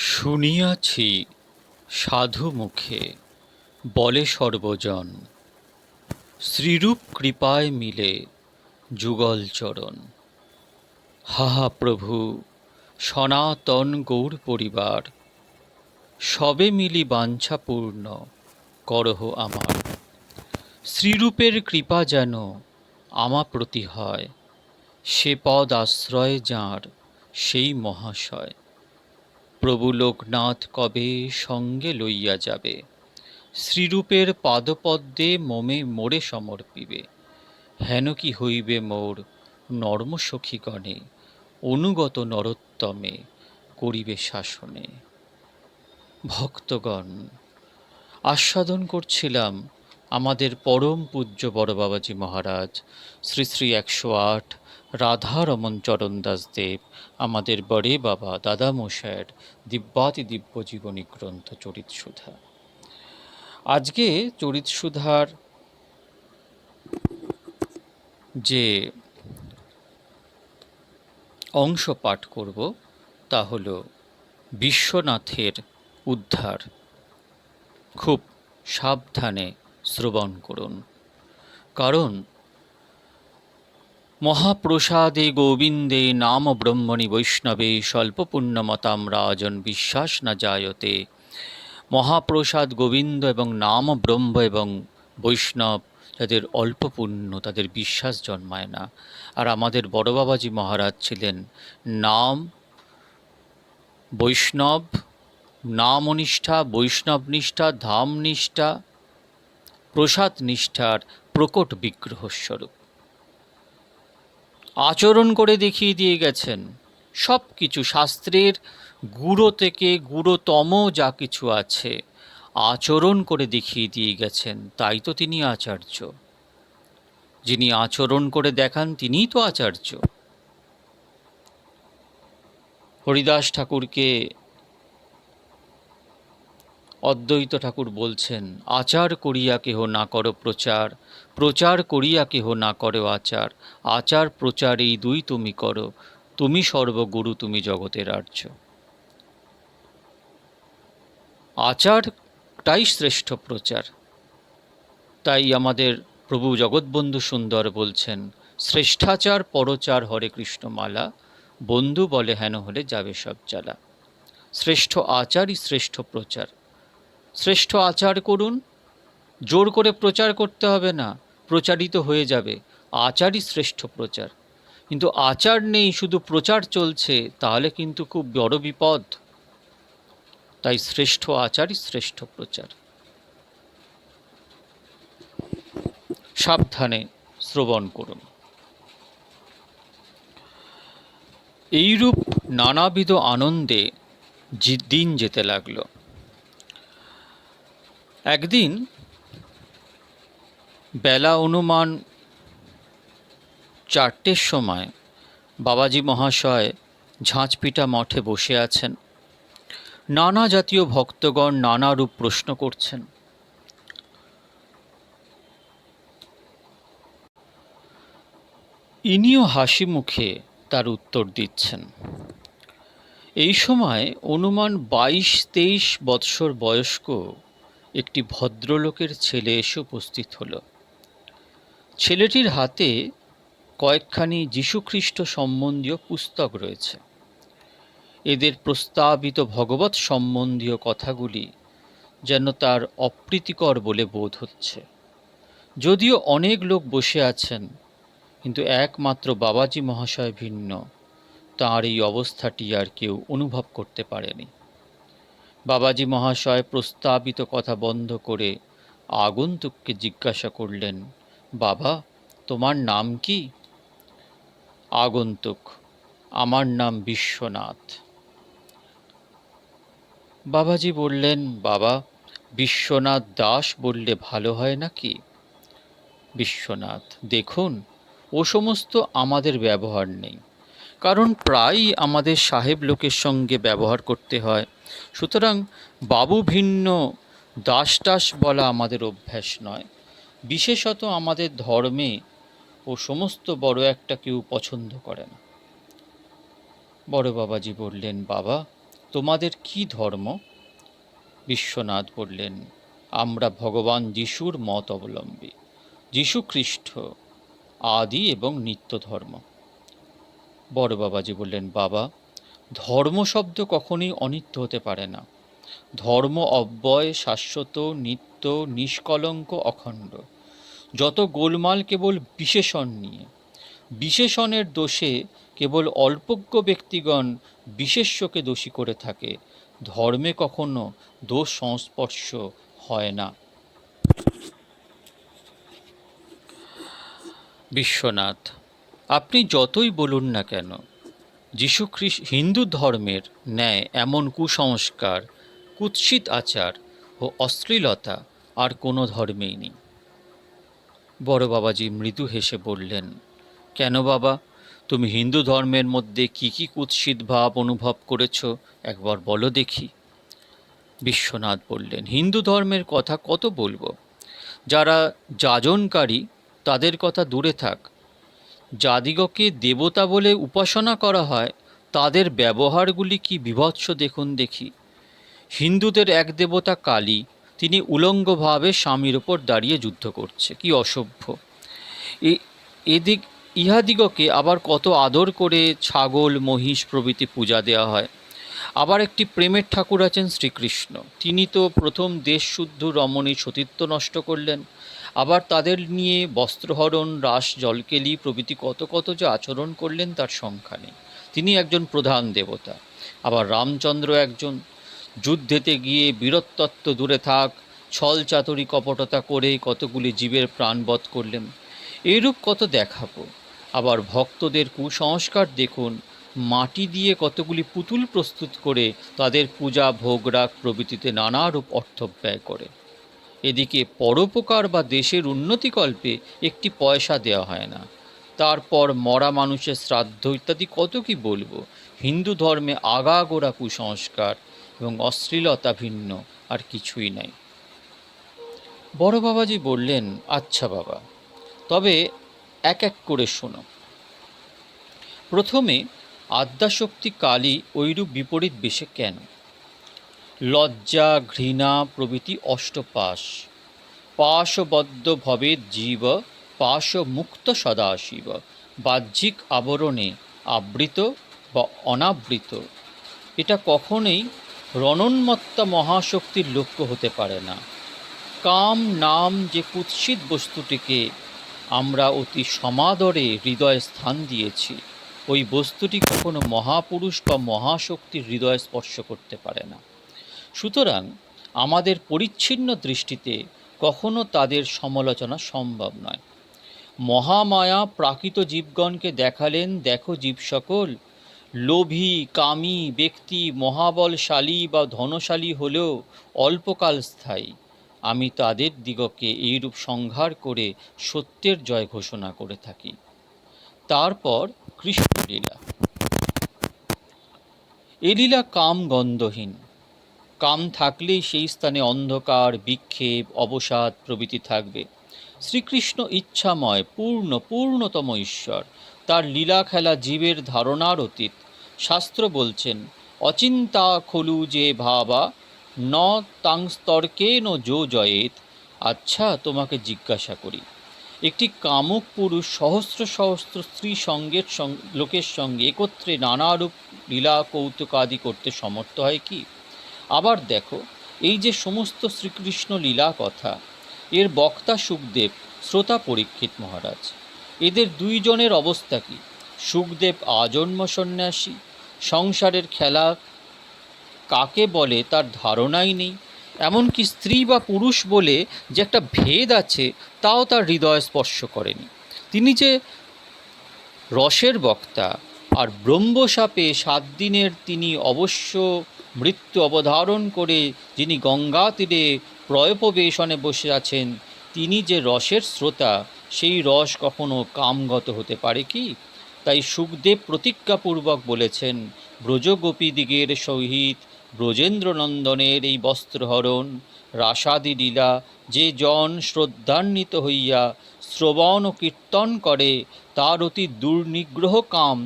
শুনিয়াছি সাধু মুখে, বলে সর্বজন। শ্রীরূপ কৃপায় মিলে যুগল চরণ। হাহা প্রভু, সনাতন গৌর পরিবার, সবে মিলি বাঞ্ছাপূর্ণ করহ আমার। শ্রীরূপের কৃপা যেন আমা প্রতি হয় সে পদ আশ্রয় যাঁর সেই মহাশয়। প্রভু লোকনাথ কবে সঙ্গে লইয়া যাবে? শ্রীরূপের পাদপদ্মে মোমে মোরে সমর্পিবে। হেন কি হইবে মোর নর্ম সখীগণে? অনুগত নরোত্তমে করিবে শাসনে। ভক্তগণ, আস্বাদন করছিলাম আমাদের পরম পূজ্য বড় বাবাজি মহারাজ। শ্রী শ্রী একশো আট রাধারমন চরণ দাসদেব আমাদের বড়ে বাবা দাদা মশায়ের দিব্যাতি দিব্য জীবনী গ্রন্থ চরিত সুধা। আজকে চরিত সুধার যে অংশ পাঠ করব, তা হল বিশ্বনাথের উদ্ধার। খুব সাবধানে শ্রবণ করুন। কারণ মহাপ্রসাদে গোবিন্দে নাম ব্রহ্মণি বৈষ্ণবে স্বল্প পুণ্যমতাম রাজন বিশ্বাস না জায়তে মহাপ্রসাদ গোবিন্দ এবং নাম ব্রহ্ম এবং বৈষ্ণব যাদের অল্প পুণ্য তাদের বিশ্বাস জন্মায় না। আর আমাদের বড় বাবাজি মহারাজ ছিলেন নাম বৈষ্ণব নাম নামনিষ্ঠা বৈষ্ণব নিষ্ঠা ধাম নিষ্ঠা প্রসাদ নিষ্ঠার প্রকট বিগ্রহ স্বরূপ আচরণ করে দেখিয়ে দিয়ে গেছেন। সব কিছু শাস্ত্রের গুঁড়ো থেকে গুঁড়োতম যা কিছু আছে, আচরণ করে দেখিয়ে দিয়ে গেছেন, তাই তো তিনি আচার্য। যিনি আচরণ করে দেখান, তিনিই তো আচার্য। হরিদাস ঠাকুরকে অদ্বৈত ঠাকুর বলছেন, আচার করিয়া কেহ না করো প্রচার প্রচার করিয়া কেহ না করো আচার আচার প্রচার এই দুই তুমি করো, তুমি সর্বগুরু, তুমি জগতের আর্য। আচারটাই শ্রেষ্ঠ প্রচার। তাই আমাদের প্রভু জগৎবন্ধু সুন্দর বলছেন, শ্রেষ্ঠাচার পরচার হরে কৃষ্ণমালা বন্ধু বলে হেন হলে যাবে সব জ্বালা। শ্রেষ্ঠ আচারই শ্রেষ্ঠ প্রচার। শ্রেষ্ঠ আচার করুন। জোর করে প্রচার করতে হবে না, প্রচারিত হয়ে যাবে। আচারই শ্রেষ্ঠ প্রচার। কিন্তু আচার নেই, শুধু প্রচার চলছে, তাহলে কিন্তু খুব বড় বিপদ। তাই শ্রেষ্ঠ আচারই শ্রেষ্ঠ প্রচার। সাবধানে শ্রবণ করুন। এইরূপ নানাবিধ আনন্দে দিন যেতে লাগল। একদিন বেলা অনুমান চারটের সময় বাবাজি মহাশয় ঝাঁচপিটা মঠে বসে আছেন। নানা জাতীয় ভক্তগণ নানা রূপ প্রশ্ন করছেন। ইনিও হাসি মুখে তার উত্তর দিচ্ছেন। এই সময় অনুমান বাইশ তেইশ বৎসর বয়স্ক একটি ভদ্রলোকের ছেলে এসে উপস্থিত হল। ছেলেটির হাতে কয়েকখানি যীশুখ্রিস্ট সম্বন্ধীয় পুস্তক রয়েছে। এদের প্রস্তাবিত ভগবত সম্বন্ধীয় কথাগুলি যেন তার অপ্রীতিকর বলে বোধ হচ্ছে। যদিও অনেক লোক বসে আছেন, কিন্তু একমাত্র বাবাজি মহাশয় ভিন্ন। তাঁর এই অবস্থাটি আর কেউ অনুভব করতে পারেনি। বাবাজি মহাশয় প্রস্তাবিত কথা বন্ধ করে আগন্তুককে জিজ্ঞাসা করলেন, বাবা, তোমার নাম কি? আগন্তুক, আমার নাম বিশ্বনাথ। বাবাজি বললেন, বাবা, বিশ্বনাথ দাস বললে ভালো হয় নাকি? বিশ্বনাথ, দেখুন, ও সমস্ত আমাদের ব্যবহার নেই। কারণ প্রায়ই আমাদের সাহেব লোকের সঙ্গে ব্যবহার করতে হয়। সুতরাং বাবু ভিন্ন দাস টাস বলা আমাদের অভ্যাস নয়। বিশেষত আমাদের ধর্মে ও সমস্ত বড় একটা কেউ পছন্দ করে না। বড় বাবাজি বললেন, বাবা, তোমাদের কি ধর্ম? বিশ্বনাথ বললেন, আমরা ভগবান যিশুর মত অবলম্বী, যীশু খ্রিস্ট আদি এবং নিত্য ধর্ম। বড় বাবাজি বললেন, বাবা ধর্ম শব্দ কখনোই অনিত্য হতে পারে না। ধর্ম অব্যয়, শাশ্বত, নিত্য, নিষ্কলঙ্ক, অখণ্ড। যত গোলমাল কেবল বিশেষণ নিয়ে। বিশেষণের দোষে কেবল অল্পজ্ঞ ব্যক্তিগণ বিশেষ্যকে দোষী করে থাকে। ধর্মে কখনো দোষ সংস্পর্শ হয় না। বিশ্বনাথ, আপনি যতই বলুন না কেন যীশুখ্রিস্ট হিন্দু ধর্মের ন্যায় এমন কুসংস্কার, কুৎসিত আচার ও অশ্লীলতা আর কোনো ধর্মেই নেই। বড় বাবাজি মৃদু হেসে বললেন, কেন বাবা? তুমি হিন্দু ধর্মের মধ্যে কি কি কুৎসিত ভাব অনুভব করেছ? একবার বলো দেখি। বিশ্বনাথ বললেন, হিন্দু ধর্মের কথা কত বলব? যারা যাজনকারী, তাদের কথা দূরে থাক। যাদিগকে দেবতা বলে উপাসনা করা হয়, তাদের ব্যবহারগুলি কি বিভৎস দেখুন দেখি। হিন্দুদের এক দেবতা কালী, তিনি উলঙ্গভাবে স্বামীর ওপর দাঁড়িয়ে যুদ্ধ করছে। কি অসভ্য। এদিক, ইহাদিগকে আবার কত আদর করে ছাগল, মহিষ প্রভৃতি পূজা দেওয়া হয়। আবার একটি প্রেমের ঠাকুর আছেন শ্রীকৃষ্ণ। তিনি তো প্রথম দেশশুদ্ধ রমণী সতীত্ব নষ্ট করলেন। আবার তাদের নিয়ে বস্ত্রহরণ, রাস, জলকেলি প্রভৃতি কত কত যে আচরণ করলেন তার সংখ্যা নেই। তিনি একজন প্রধান দেবতা। আবার রামচন্দ্র একজন। যুদ্ধেতে গিয়ে বীরত্বত্ব দূরে থাক, ছল চাতুরি কপটতা করে কতগুলি জীবের প্রাণবধ করলেন। এইরূপ কত দেখাবো। আবার ভক্তদের কুসংস্কার দেখুন, মাটি দিয়ে কতগুলি পুতুল প্রস্তুত করে তাদের পূজা, ভোগরাগ প্রভৃতিতে নানারূপ অর্থ ব্যয় করে। এদিকে পরোপকার বা দেশের উন্নতিকল্পে একটি পয়সা দেওয়া হয় না। তারপর মরা মানুষের শ্রাদ্ধ ইত্যাদি কত কি বলব? হিন্দু ধর্মে আগাগোড়া কুসংস্কার এবং অশ্লীলতা ভিন্ন, আর কিছুই নাই। বড় বাবাজি বললেন আচ্ছা বাবা, তবে এক এক করে শোনো। প্রথমে আদ্যাশক্তি কালী ঐরূপ বিপরীত বেশে কেন? লজ্জা, ঘৃণা প্রভৃতি অষ্টপাশ। পাশবদ্ধ ভবে জীব পাশ মুক্ত সদাশিব। বাহ্যিক আবরণে আবৃত বা অনাবৃত। এটা কখনোই রণন্মত্তা মহাশক্তির লক্ষ্য হতে পারে না। কাম নাম যে কুৎসিত বস্তুটিকে আমরা অতি সমাদরে হৃদয়ে স্থান দিয়েছি, ওই বস্তুটি কখনো মহাপুরুষ বা মহাশক্তির হৃদয় স্পর্শ করতে পারে না। সুতরাং আমাদের পরিচ্ছিন্ন দৃষ্টিতে কখনো তাদের সমালোচনা সম্ভব নয়। মহামায়া প্রাকৃত জীবগণকে দেখালেন, দেখো জীব সকল, লোভী, কামী ব্যক্তি, মহাবলশালী বা ধনশালী হলেও অল্পকাল স্থায়ী। আমি তাদের দিগকে এইরূপ সংহার করে সত্যের জয় ঘোষণা করে থাকি। তারপর কৃষ্ণলীলা এ লীলা কাম গন্ধহীন কাম থাকলেই সেই স্থানে অন্ধকার, বিক্ষেপ, অবসাদ প্রভৃতি থাকবে। শ্রীকৃষ্ণ ইচ্ছাময়, পূর্ণ, পূর্ণতম ঈশ্বর। তার লীলা খেলা জীবের ধারণার অতীত। শাস্ত্র বলছেন, অচিন্তা খলু যে ভাবা, ন তাংস্তর্কে ন যো জয়েত। আচ্ছা তোমাকে জিজ্ঞাসা করি, একটি কামুক পুরুষ সহস্র সহস্র স্ত্রী সঙ্গের লোকের সঙ্গে একত্রে নানারূপ লীলা কৌতুকাদি করতে সমর্থ হয় কি? আবার দেখো, এই যে সমস্ত শ্রীকৃষ্ণ লীলা কথা, এর বক্তা সুখদেব, শ্রোতা পরীক্ষিত মহারাজ। এদের দুইজনের অবস্থা কি? সুখদেব আজন্ম সন্ন্যাসী, সংসারের খেলা কাকে বলে তার ধারণাই নেই। এমনকি স্ত্রী বা পুরুষ বলে যে একটা ভেদ আছে, তাও তার হৃদয় স্পর্শ করেনি। তিনি যে রসের বক্তা আর ব্রহ্মসাপে সাত দিনের তিনি অবশ্য মৃত্যু অবধারণ করে যিনি গঙ্গা তীরে প্রয়োপবেশনে বসে আছেন, তিনি যে রসের শ্রোতা, সেই রস কখনো কামগত হতে পারে কি? তাই সুখদেব প্রতিজ্ঞাপূর্বক বলেছেন ব্রজগোপীদিগের সহিত ব্রজেন্দ্রনন্দনের এই বস্ত্রহরণ, রাসাদি লীলা যে জন শ্রদ্ধান্বিত হইয়া শ্রবণ ও কীর্তন করে, তার অতি দুর্নিগ্রহ কাম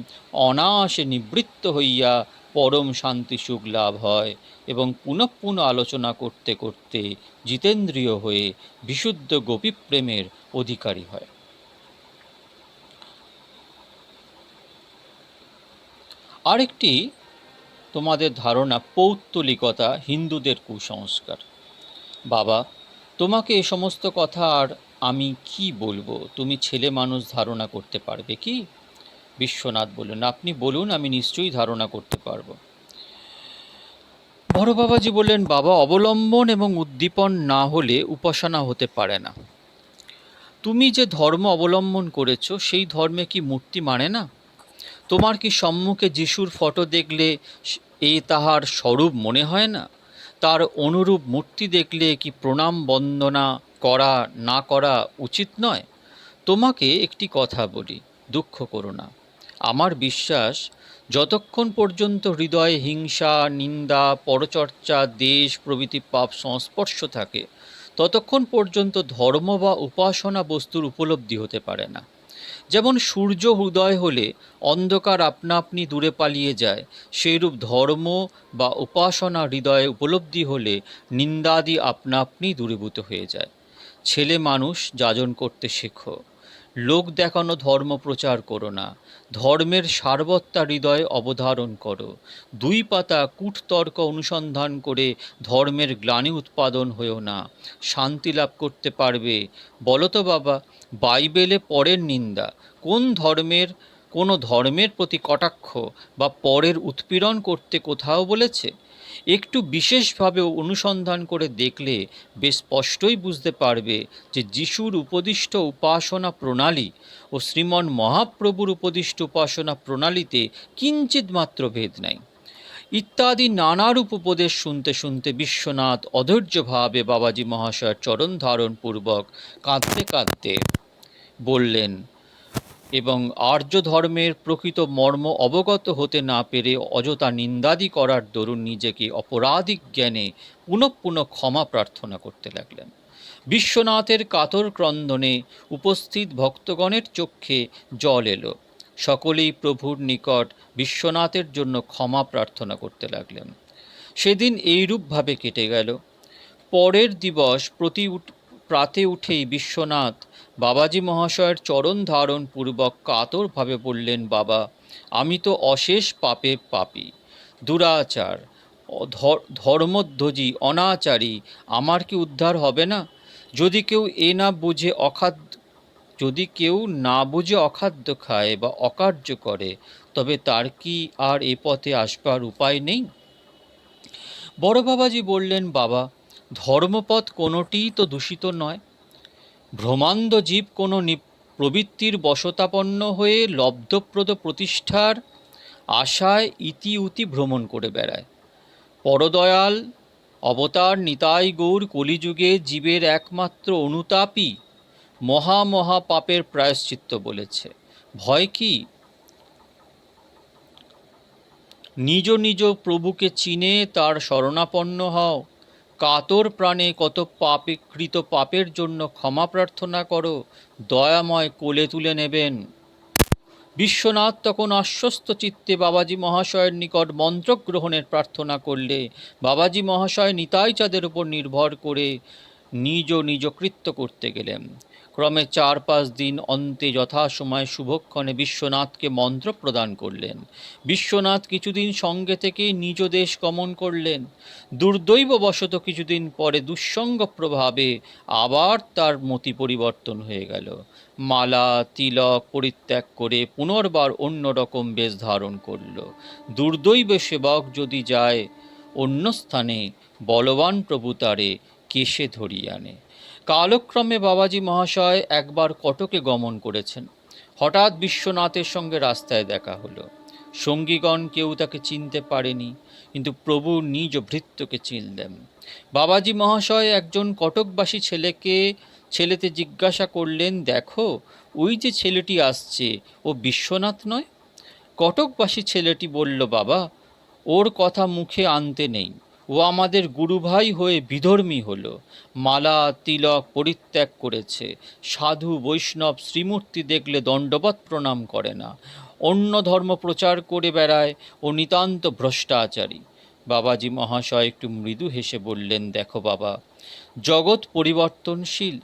অনায়াসে নিবৃত্ত হইয়া পরম শান্তি সুখ লাভ হয় এবং পুনঃ পুনঃ আলোচনা করতে করতে জিতেন্দ্রীয় হয়ে বিশুদ্ধ গোপী প্রেমের অধিকারী হয়। আরেকটি তোমাদের ধারণা পৌত্তলিকতা হিন্দুদের কুসংস্কার। বাবা, তোমাকে এ সমস্ত কথা আর আমি কি বলব? তুমি ছেলে মানুষ ধারণা করতে পারবে কি? বিশ্বনাথ বললেন, আপনি বলুন, আমি নিশ্চয়ই ধারণা করতে পারব। বড় বাবাজি বললেন, বাবা, অবলম্বন এবং উদ্দীপন না হলে উপাসনা হতে পারে না। তুমি যে ধর্ম অবলম্বন করেছ, সেই ধর্মে কি মূর্তি মানে না? তোমার কি সম্মুখে যিশুর ফটো দেখলে এ তাহার স্বরূপ মনে হয় না? তার অনুরূপ মূর্তি দেখলে কি প্রণাম বন্দনা করা, না করা উচিত নয়? তোমাকে একটি কথা বলি, দুঃখ করো না। আমার বিশ্বাস, যতক্ষণ পর্যন্ত হৃদয়ে হিংসা, নিন্দা, পরচর্চা, দেশ, প্রভৃতি পাপ সংস্পর্শ থাকে, ততক্ষণ পর্যন্ত ধর্ম বা উপাসনা বস্তুর উপলব্ধি হতে পারে না। যেমন সূর্য হৃদয় হলে অন্ধকার আপনা আপনি দূরে পালিয়ে যায়, সেইরূপ ধর্ম বা উপাসনা হৃদয়ে উপলব্ধি হলে নিন্দাদি আপনা আপনি দূরীভূত হয়ে যায়। ছেলে মানুষ যাজন করতে শেখো। লোক দেখানো ধর্ম প্রচার করো না। ধর্মের সারবত্তা হৃদয়ে অবধারণ করো। দুই পাতা কূটতর্ক অনুসন্ধান করে ধর্মের গ্লানি উৎপাদন হয়েও না। শান্তি লাভ করতে পারবে। বলো তো বাবা, বাইবেলে পরের নিন্দা। কোন ধর্মের, কোনো ধর্মের প্রতি কটাক্ষ বা পরের উৎপীড়ন করতে কোথাও বলেছে? একটু বিশেষভাবে অনুসন্ধান করে দেখলে বেশ স্পষ্টই বুঝতে পারবে যে যিশুর উপদিষ্ট উপাসনা প্রণালী ও শ্রীমন মহাপ্রভুর উপদিষ্ট উপাসনা প্রণালীতে কিঞ্চিত মাত্র ভেদ নাই। ইত্যাদি নানারূপ উপদেশ শুনতে শুনতে বিশ্বনাথ অধৈর্যভাবে বাবাজি মহাশয়ের চরণ ধারণ পূর্বক কাঁদতে কাঁদতে বললেন এবং আর্য ধর্মের প্রকৃত মর্ম অবগত হতে না পেরে অযথা নিন্দাদি করার দরুন নিজেকে অপরাধিক জ্ঞানে পুনঃ পুনঃ ক্ষমা প্রার্থনা করতে লাগলেন। বিশ্বনাথের কাতর ক্রন্দনে উপস্থিত ভক্তগণের চক্ষে জল এলো। সকলেই প্রভুর নিকট বিশ্বনাথের জন্য ক্ষমা প্রার্থনা করতে লাগলেন। সেদিন এইরূপভাবে কেটে গেল। পরের দিবস প্রতি প্রাতে উঠেই বিশ্বনাথ বাবাজি মহাশয়ের চরণ ধারণ পূর্বক কাতরভাবে বললেন, বাবা, আমি তো অশেষ পাপে পাপী। দুরাচার ধর্মধ্বজি, অনাচারী, আমার কি উদ্ধার হবে না? যদি কেউ এ না বুঝে অখাদ্য, যদি কেউ না বুঝে অখাদ্য খায় বা অকার্য করে, তবে তার কি আর এ পথে আসবার উপায় নেই? বড় বাবাজি বললেন, বাবা, ধর্মপথ কোনোটিই তো দূষিত নয়। ভ্রমান্দ জীব কোনো প্রবৃত্তির বশতাপন্ন হয়ে লব্ধপ্রদ প্রতিষ্ঠার আশায় ইতি উতি ভ্রমণ করে বেড়ায়। পরদয়াল, অবতার নিতাই গৌর কলিযুগে জীবের একমাত্র অনুতাপই মহা মহা পাপের প্রায়শ্চিত্ত বলেছে। ভয় কি? নিজ নিজ প্রভুকে চিনে তার শরণাপন্ন হও। কাতর প্রাণে কত পাপে কৃত পাপের জন্য ক্ষমা প্রার্থনা করো, দয়াময় কোলে তুলে নেবেন। বিশ্বনাথ তখন আশ্বস্ত চিত্তে বাবাজি মহাশয়ের নিকট মন্ত্রগ্রহণের প্রার্থনা করলে, বাবাজি মহাশয় নিতাই চাঁদের উপর নির্ভর করে নিজ নিজ কৃত্য করতে গেলেন। ক্রমে চার পাঁচ দিন অন্তে যথাসময়ে শুভক্ষণে বিশ্বনাথকে মন্ত্র প্রদান করলেন। বিশ্বনাথ কিছুদিন সঙ্গে থেকে নিজ দেশ গমন করলেন। দুর্দৈববশত কিছুদিন পরে দুঃসঙ্গ প্রভাবে আবার তার মতি পরিবর্তন হয়ে গেল। মালা, তিলক পরিত্যাগ করে পুনর্বার অন্য রকম বেশ ধারণ করল। দুর্দৈব সেবক যদি যায়, অন্য স্থানে বলবান প্রভু তারে কেশে ধরিয়ে আনে। কালক্রমে বাবাজি মহাশয় একবার কটকে গমন করেছেন। হঠাৎ বিশ্বনাথের সঙ্গে রাস্তায় দেখা হলো। সঙ্গীগণ কেউ তাকে চিনতে পারেনি, কিন্তু প্রভু নিজ ভৃত্যকে চিনলেন বাবাজি মহাশয় একজন কটকবাসী ছেলেকে, ছেলেতে জিজ্ঞাসা করলেন, দেখো, ওই যে ছেলেটি আসছে, ও বিশ্বনাথ নয়? কটকবাসী ছেলেটি বলল, বাবা, ওর কথা মুখে আনতে নেই। ও আমাদের গুরুভাই হয়ে বিধর্মী হল। মালা, তিলক পরিত্যাগ করেছে। সাধু, বৈষ্ণব, শ্রীমূর্তি দেখলে দণ্ডবত প্রণাম করে না। অন্য ধর্ম প্রচার করে বেড়ায় ও নিতান্ত ভ্রষ্টাচারী। বাবাজি মহাশয় একটু মৃদু হেসে বললেন, দেখো বাবা, জগৎ পরিবর্তনশীল।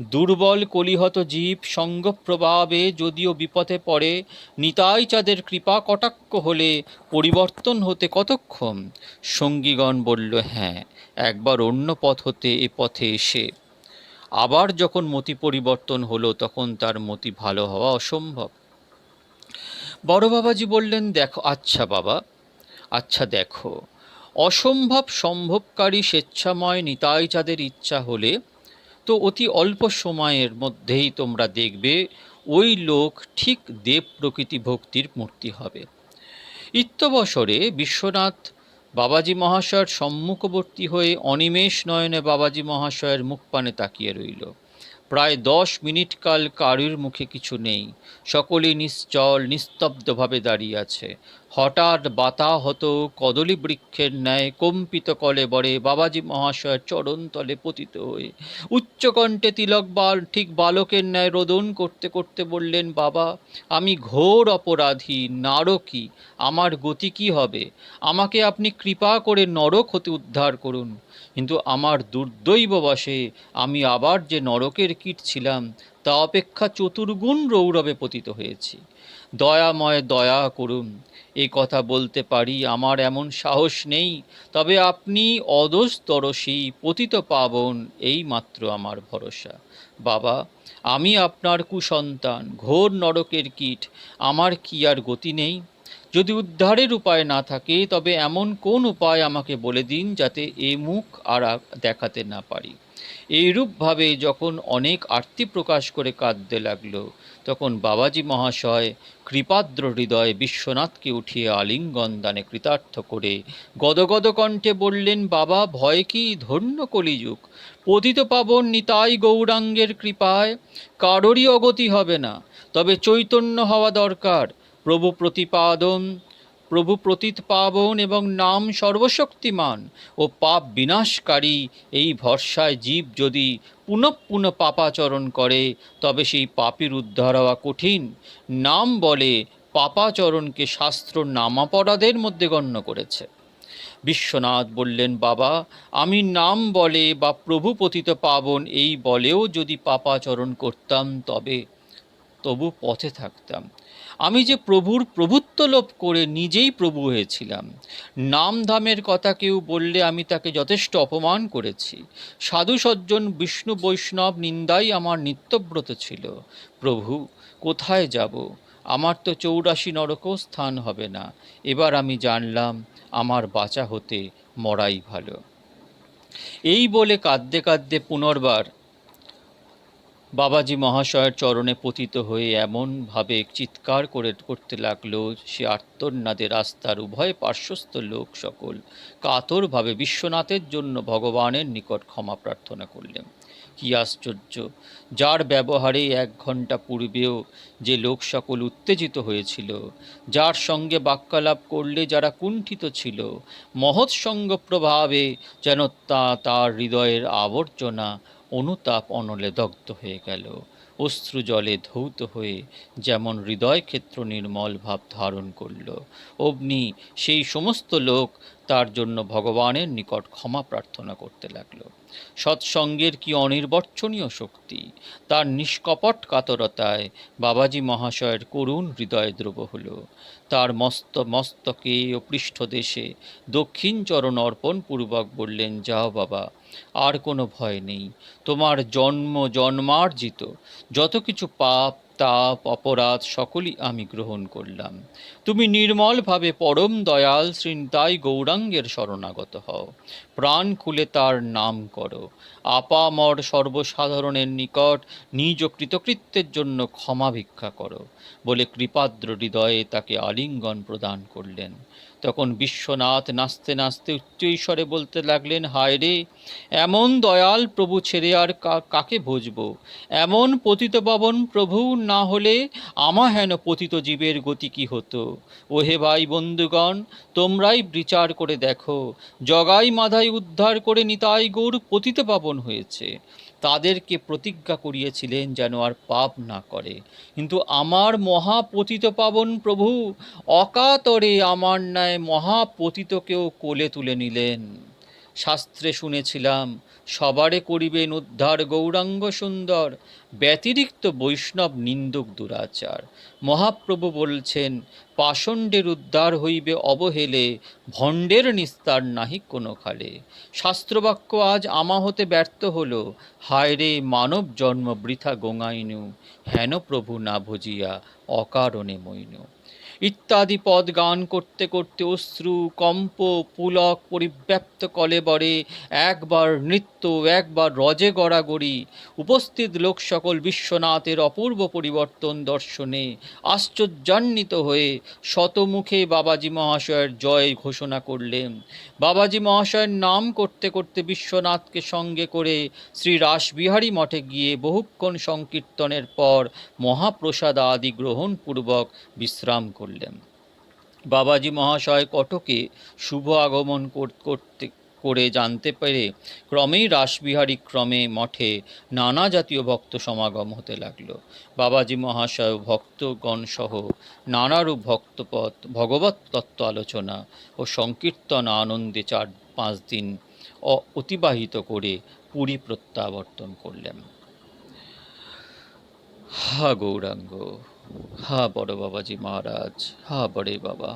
দুর্বল কলিহত জীব সঙ্গপ্রভাবে যদিও বিপথে পড়ে, নিতাই চাঁদের কৃপা কটাক্ষ হলে পরিবর্তন হতে কতক্ষণ? সঙ্গীগণ বলল হ্যাঁ একবার অন্য পথ হতে এ পথে এসে। আবার যখন মতি পরিবর্তন হলো, তখন তার মতি ভালো হওয়া অসম্ভব। বড় বাবাজি বললেন, দেখো আচ্ছা বাবা আচ্ছা দেখো, অসম্ভব সম্ভবকারী স্বেচ্ছাময় নিতাই চাঁদের ইচ্ছা হলে তো অতি অল্প সময়ের মধ্যেই তোমরা দেখবে ওই লোক ঠিক দেব প্রকৃতি ভক্তির মূর্তি হবে। ইত্যবসরে বিশ্বনাথ বাবাজি মহাশয়ের সম্মুখবর্তী হয়ে অনিমেষ নয়নে বাবাজি মহাশয়ের মুখপানে তাকিয়ে রইল। প্রায় দশ মিনিট কাল কারুর মুখে কিছু নেই। সকলেই নিশ্চল, নিস্তব্ধভাবে দাঁড়িয়ে আছে। হঠাৎ বাতাহত কদলী বৃক্ষের ন্যায় কম্পিত কলে বরে বাবাজি মহাশয়ের চরণতলে পতিত হয়ে উচ্চকণ্ঠে তিলক বাল, ঠিক বালকের ন্যায় রোদন করতে করতে বললেন, বাবা, আমি ঘোর অপরাধী, নারকী, আমার গতি কি হবে? আমাকে আপনি কৃপা করে নরক হতে উদ্ধার করুন। কিন্তু আমার দুর্দৈববশে আমি আবার যে নরকের কীট ছিলাম, তা অপেক্ষা চতুর্গুণ রৌরবে পতিত হয়েছি। দয়াময় দয়া করুন এই কথা বলতে পারি, আমার এমন সাহস নেই, তবে আপনি অদোষতরসী পতিত পাবন, এই মাত্র আমার ভরসা। বাবা, আমি আপনার কুসন্তান, ঘোর নরকের কীট, আমার কি আর গতি নেই? যদি উদ্ধারের উপায় না থাকে, তবে এমন কোন উপায় আমাকে বলে দিন যাতে এ মুখ আর দেখাতে না পারি? এইরূপভাবে যখন অনেক আর্তি প্রকাশ করে কাঁদতে লাগল, তখন বাবাজি মহাশয় কৃপাদ্র হৃদয়ে বিশ্বনাথকে উঠিয়ে আলিঙ্গন দানে কৃতার্থ করে গদগদ কণ্ঠে বললেন, বাবা, ভয় কি ধন্য কলিযুগ? পতিত পাবন নিতাই গৌরাঙ্গের কৃপায়, কারোরই অগতি হবে না। তবে চৈতন্য হওয়া দরকার। প্রভু প্রতিপাদন, প্রভু প্রতীত পাবন এবং নাম সর্বশক্তিমান ও পাপ বিনাশকারী এই ভরসায় জীব যদি পুনঃ পুনঃ পাপাচরণ করে, তবে সেই পাপীর উদ্ধার হওয়া কঠিন। নাম বলে পাপাচরণকে শাস্ত্র নামাপরাধের মধ্যে গণ্য করেছে। বিশ্বনাথ বললেন, বাবা, আমি নাম বলে বা প্রভু পতিত পাবন এই বলেও যদি পাপাচরণ করতাম, তবে তবু পথে থাকতাম। আমি যে প্রভুর প্রভুত্ব লোভ করে নিজেই প্রভু হয়েছিলাম নাম ধামের কথা কেউ বললে আমি তাকে যথেষ্ট অপমান করেছি। সাধু সজ্জন বিষ্ণু বৈষ্ণব নিন্দাই আমার নিত্যব্রত ছিল। প্রভু, কোথায় যাব? আমার তো চৌরাশি নরকও স্থান হবে না। এবার আমি জানলাম, আমার বাঁচা হতে মরাই ভালো। এই বলে কাঁদতে কাঁদতে পুনর্বার বাবাজি মহাশয়ের চরণে পতিত হয়ে এমনভাবে চিৎকার করে করতে লাগল, সে আর্তনাদে রাস্তার উভয় পার্শ্বস্থ লোক সকল কাতরভাবে বিশ্বনাথের জন্য ভগবানের নিকট ক্ষমা প্রার্থনা করলেন। কি আশ্চর্য! যার ব্যবহারে এক ঘণ্টা পূর্বেও যে লোক সকল উত্তেজিত হয়েছিল, যার সঙ্গে বাক্যালাপ করলে যারা কুণ্ঠিত ছিল মহৎ সঙ্গ প্রভাবে যেন তা তার হৃদয়ের আবর্জনা অনুতাপ অনলে দগ্ধ হয়ে গেল। অশ্রু জলে ধৌত হয়ে যেমন হৃদয়ক্ষেত্র নির্মল ভাব ধারণ করল। অগ্নি, সেই সমস্ত লোক তার জন্য ভগবানের নিকট ক্ষমা প্রার্থনা করতে লাগল। সৎসঙ্গের কি অনির্বচনীয় শক্তি? তার নিষ্কপট কাতরতায় বাবাজি মহাশয়ের করুণ হৃদয় দ্রব হল। তার মস্ত মস্তকে ও পৃষ্ঠদেশে দক্ষিণ চরণ অর্পণ পূর্বক বললেন, যাও বাবা, আর কোনো ভয় নেই। তোমার জন্ম জন্মার্জিত। যত কিছু পাপ, তাপ, অপরাধ, সকলই আমি গ্রহণ করলাম। তুমি নির্মলভাবে পরম দয়াল শ্রীন্তাই গৌরাঙ্গের শরণাগত হও। প্রাণ খুলে তার নাম করো। আপামর সর্বসাধারণের নিকট নিজ কৃতকৃত্যের জন্য ক্ষমা ভিক্ষা করো বলে কৃপাদ্র হৃদয়ে তাকে আলিঙ্গন প্রদান করলেন। তখন বিশ্বনাথ নাচতে নাচতে উচ্চৈস্বরে বলতে লাগলেন, হায় রে, এমন দয়াল প্রভু ছেড়ে আর কাকে ভজবো? এমন পতিত পাবন প্রভু না হলে আমা হেন পতিত জীবের গতি কি হতো? ওহে ভাই বন্ধুগণ, তোমরাই বিচার করে দেখো। জগাই মাধাই উদ্ধার করে নিতাই গৌর পতিত পাবন হয়েছে। তাদেরকে প্রতিজ্ঞা করিয়েছিলেন যেন আর পাপ না করে। কিন্তু আমার মহাপতিত পাবন প্রভু অকাতরে আমার ন্যায় মহাপতিতকেও কোলে তুলে নিলেন। শাস্ত্রে শুনেছিলাম সবারে করিবেন উদ্ধার গৌরাঙ্গ সুন্দর, ব্যতিরিক্ত বৈষ্ণব নিন্দুক দুরাচার। মহাপ্রভু বলছেন, পাষণ্ডের উদ্ধার হইবে অবহেলে, ভণ্ডের নিস্তার নাহি কোনো খালে। শাস্ত্রবাক্য আজ আমা হতে ব্যর্থ হল হায় রে মানব জন্ম বৃথা গোঙাইনু, হেন প্রভু না ভজিয়া অকারণে মইনু। ইত্যাদি পদ গান করতে করতে অশ্রু, কম্প, পুলক পরিব্যাপ্ত কলেবরে একবার নৃত্য, একবার রজে গড়াগড়ি। উপস্থিত লোক সকল বিশ্বনাথের অপূর্ব পরিবর্তন দর্শনে, আশ্চর্যান্বিত হয়ে শতমুখে বাবাজি মহাশয়ের জয় ঘোষণা করলেন। বাবাজি মহাশয়ের নাম করতে করতে বিশ্বনাথকে সঙ্গে করে শ্রী রাসবিহারী মঠে গিয়ে বহুক্ষণ সংকীর্তনের পর মহাপ্রসাদ আদি গ্রহণপূর্বক বিশ্রাম করলেন। বাবাজি মহাশয় কটকে শুভ আগমন করতে, করে জানতে পেরে ক্রমেই রাসবিহারী ক্রমে মঠে নানা জাতীয় ভক্ত সমাগম হতে লাগল। বাবাজি মহাশয় ভক্তগণ সহ নানারূপ ভক্তপথ, ভগবত তত্ত্ব আলোচনা ও সংকীর্তন আনন্দে চার, পাঁচ দিন অতিবাহিত করে পুরী প্রত্যাবর্তন করলেন। হা, গৌরাঙ্গ! হা বড় বাবাজি মহারাজ, হা বড়ে বাবা।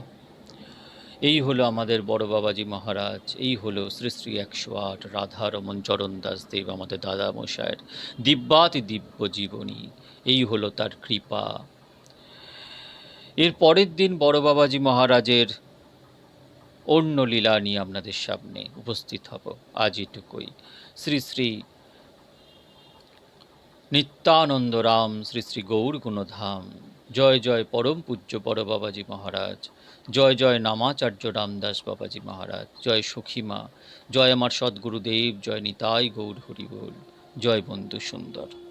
এই হলো আমাদের বড় বাবাজি মহারাজ, এই হলো শ্রী শ্রী একশো আট রাধারমন চরণ দাস দেব আমাদের দাদা মশায়ের দিব্যাতি দিব্য জীবনী, এই হলো তার কৃপা। এর পরের দিন বড় বাবাজি মহারাজের অন্য লীলা নিয়ে আপনাদের সামনে উপস্থিত হব। আজ এটুকুই। শ্রী শ্রী নিত্যানন্দ রাম শ্রী শ্রী গৌর গুণধাম জয় জয় পরম পূজ্য বড় বাবাজি মহারাজ। জয় জয় নামাচার্য রামদাস বাবাজি মহারাজ। জয় সখীমা জয় আমার সদ্গুরুদেব, জয় নিতাই গৌর হরিবোল। জয় বন্ধু সুন্দর।